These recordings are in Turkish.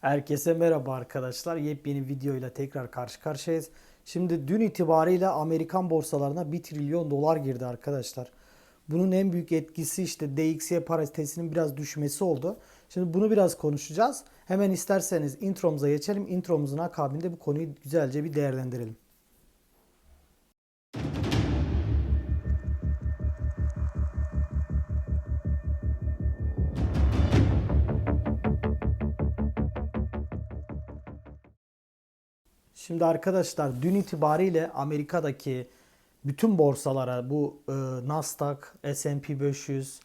Herkese merhaba arkadaşlar. Yepyeni videoyla tekrar karşı karşıyayız. Şimdi dün itibariyle Amerikan borsalarına 1 trilyon dolar girdi arkadaşlar. Bunun en büyük etkisi işte DXY paritesinin biraz düşmesi oldu. Şimdi bunu biraz konuşacağız. Hemen isterseniz intromuza geçelim. Intromuzun akabinde bu konuyu güzelce bir değerlendirelim. Şimdi arkadaşlar dün itibariyle Amerika'daki bütün borsalara bu e, Nasdaq, S&P 500,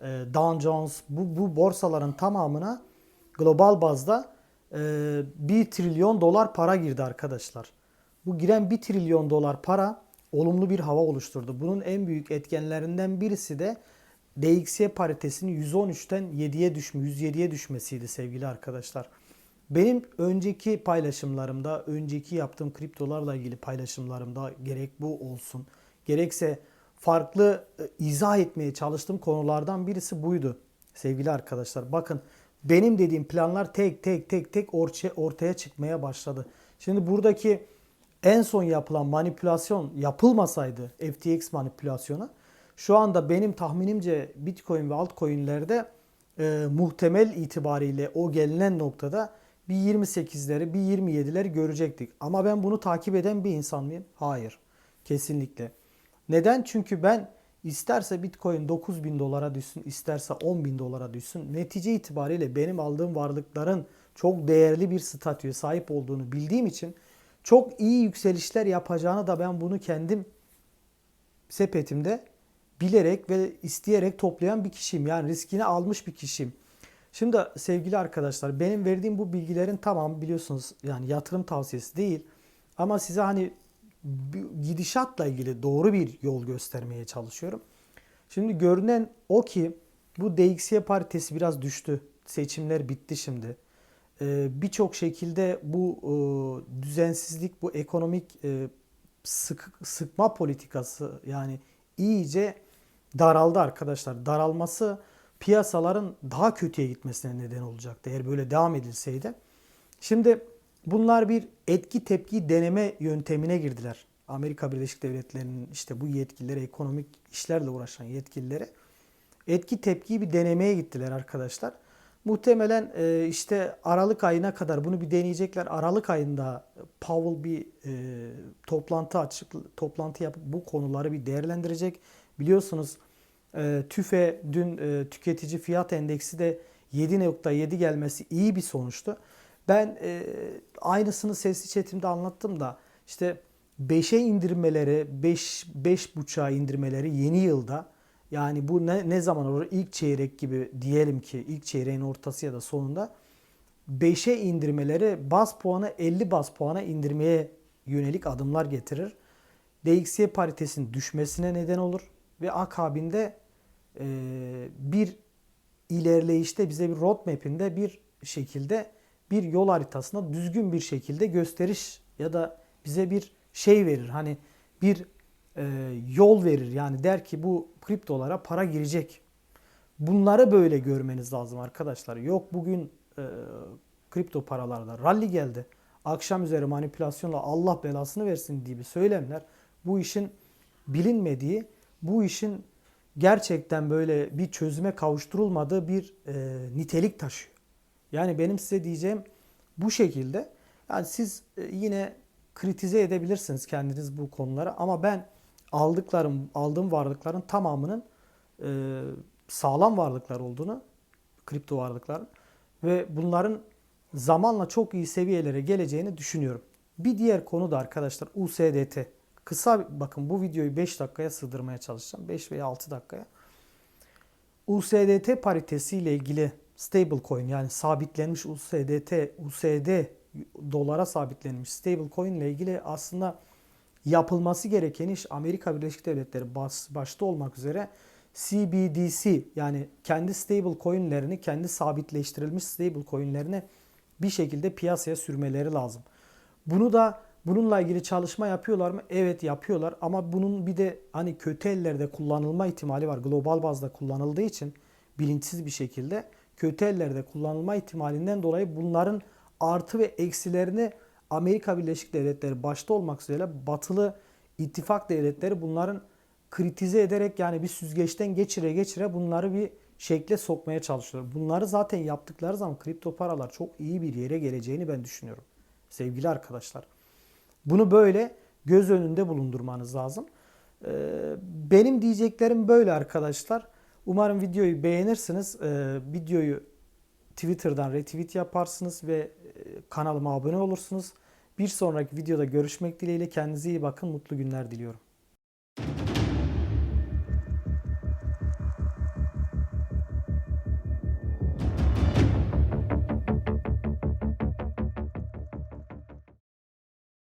e, Dow Jones bu, bu borsaların tamamına global bazda e, 1 trilyon dolar para girdi arkadaşlar. Bu giren 1 trilyon dolar para olumlu bir hava oluşturdu. Bunun en büyük etkenlerinden birisi de DXY paritesinin 113'ten 7'ye düşmü, 107'ye düşmesiydi sevgili arkadaşlar. Benim önceki paylaşımlarımda, önceki yaptığım kriptolarla ilgili paylaşımlarımda gerek bu olsun, gerekse farklı e, izah etmeye çalıştığım konulardan birisi buydu sevgili arkadaşlar. Bakın benim dediğim planlar tek tek tek tek ortaya, çıkmaya başladı. Şimdi buradaki en son yapılan manipülasyon yapılmasaydı FTX manipülasyonu şu anda benim tahminimce Bitcoin ve altcoin'lerde e, muhtemel itibariyle o gelinen noktada bir 28'leri bir 27'leri görecektik. Ama ben bunu takip eden bir insan mıyım? Hayır. Kesinlikle. Neden? Çünkü ben isterse Bitcoin 9 bin dolara düşsün, isterse 10 bin dolara düşsün. Netice itibariyle benim aldığım varlıkların çok değerli bir statüye sahip olduğunu bildiğim için çok iyi yükselişler yapacağını da ben bunu kendim sepetimde bilerek ve isteyerek toplayan bir kişiyim. Yani riskini almış bir kişiyim. Şimdi sevgili arkadaşlar benim verdiğim bu bilgilerin tamam biliyorsunuz yani yatırım tavsiyesi değil. Ama size hani gidişatla ilgili doğru bir yol göstermeye çalışıyorum. Şimdi görünen o ki bu DXY paritesi biraz düştü. Seçimler bitti şimdi. Ee, Birçok şekilde bu e, düzensizlik, bu ekonomik e, sık, sıkma politikası yani iyice daraldı arkadaşlar. Daralması piyasaların daha kötüye gitmesine neden olacaktı eğer böyle devam edilseydi. Şimdi bunlar bir etki tepki deneme yöntemine girdiler. Amerika Birleşik Devletleri'nin işte bu yetkilileri, ekonomik işlerle uğraşan yetkilileri etki tepkiyi bir denemeye gittiler arkadaşlar. Muhtemelen e, işte Aralık ayına kadar bunu bir deneyecekler. Aralık ayında Powell bir e, toplantı açık toplantı yapıp bu konuları bir değerlendirecek. Biliyorsunuz e, TÜFE dün e, tüketici fiyat endeksi de 7.7 gelmesi iyi bir sonuçtu. Ben e, aynısını sesli chatimde anlattım da işte 5'e indirmeleri, 5 5.5'a indirmeleri yeni yılda yani bu ne, ne zaman olur? İlk çeyrek gibi diyelim ki ilk çeyreğin ortası ya da sonunda 5'e indirmeleri bas puanı 50 bas puana indirmeye yönelik adımlar getirir. DXY paritesinin düşmesine neden olur ve akabinde bir ilerleyişte bize bir roadmap'inde bir şekilde bir yol haritasında düzgün bir şekilde gösteriş ya da bize bir şey verir. Hani bir e, yol verir. Yani der ki bu kriptolara para girecek. Bunları böyle görmeniz lazım arkadaşlar. Yok bugün e, kripto paralarda rally geldi. Akşam üzeri manipülasyonla Allah belasını versin gibi söylemler bu işin bilinmediği, bu işin gerçekten böyle bir çözüme kavuşturulmadığı bir e, nitelik taşıyor. Yani benim size diyeceğim bu şekilde. Yani siz e, yine kritize edebilirsiniz kendiniz bu konuları ama ben aldıklarım, aldığım varlıkların tamamının e, sağlam varlıklar olduğunu, kripto varlıkların ve bunların zamanla çok iyi seviyelere geleceğini düşünüyorum. Bir diğer konu da arkadaşlar USDT. Kısa bakın bu videoyu 5 dakikaya sığdırmaya çalışacağım. 5 veya 6 dakikaya. USDT paritesi ile ilgili stable coin yani sabitlenmiş USDT, USD dolara sabitlenmiş stable coin ile ilgili aslında yapılması gereken iş Amerika Birleşik Devletleri baş, başta olmak üzere CBDC yani kendi stable coinlerini, kendi sabitleştirilmiş stable coinlerini bir şekilde piyasaya sürmeleri lazım. Bunu da bununla ilgili çalışma yapıyorlar mı? Evet yapıyorlar ama bunun bir de hani kötü ellerde kullanılma ihtimali var. Global bazda kullanıldığı için bilinçsiz bir şekilde kötü ellerde kullanılma ihtimalinden dolayı bunların artı ve eksilerini Amerika Birleşik Devletleri başta olmak üzere batılı ittifak devletleri bunların kritize ederek yani bir süzgeçten geçire geçire bunları bir şekle sokmaya çalışıyorlar. Bunları zaten yaptıkları zaman kripto paralar çok iyi bir yere geleceğini ben düşünüyorum. Sevgili arkadaşlar. Bunu böyle göz önünde bulundurmanız lazım. Ee, Benim diyeceklerim böyle arkadaşlar. Umarım videoyu beğenirsiniz. Ee, Videoyu Twitter'dan retweet yaparsınız ve e, kanalıma abone olursunuz. Bir sonraki videoda görüşmek dileğiyle kendinize iyi bakın. Mutlu günler diliyorum.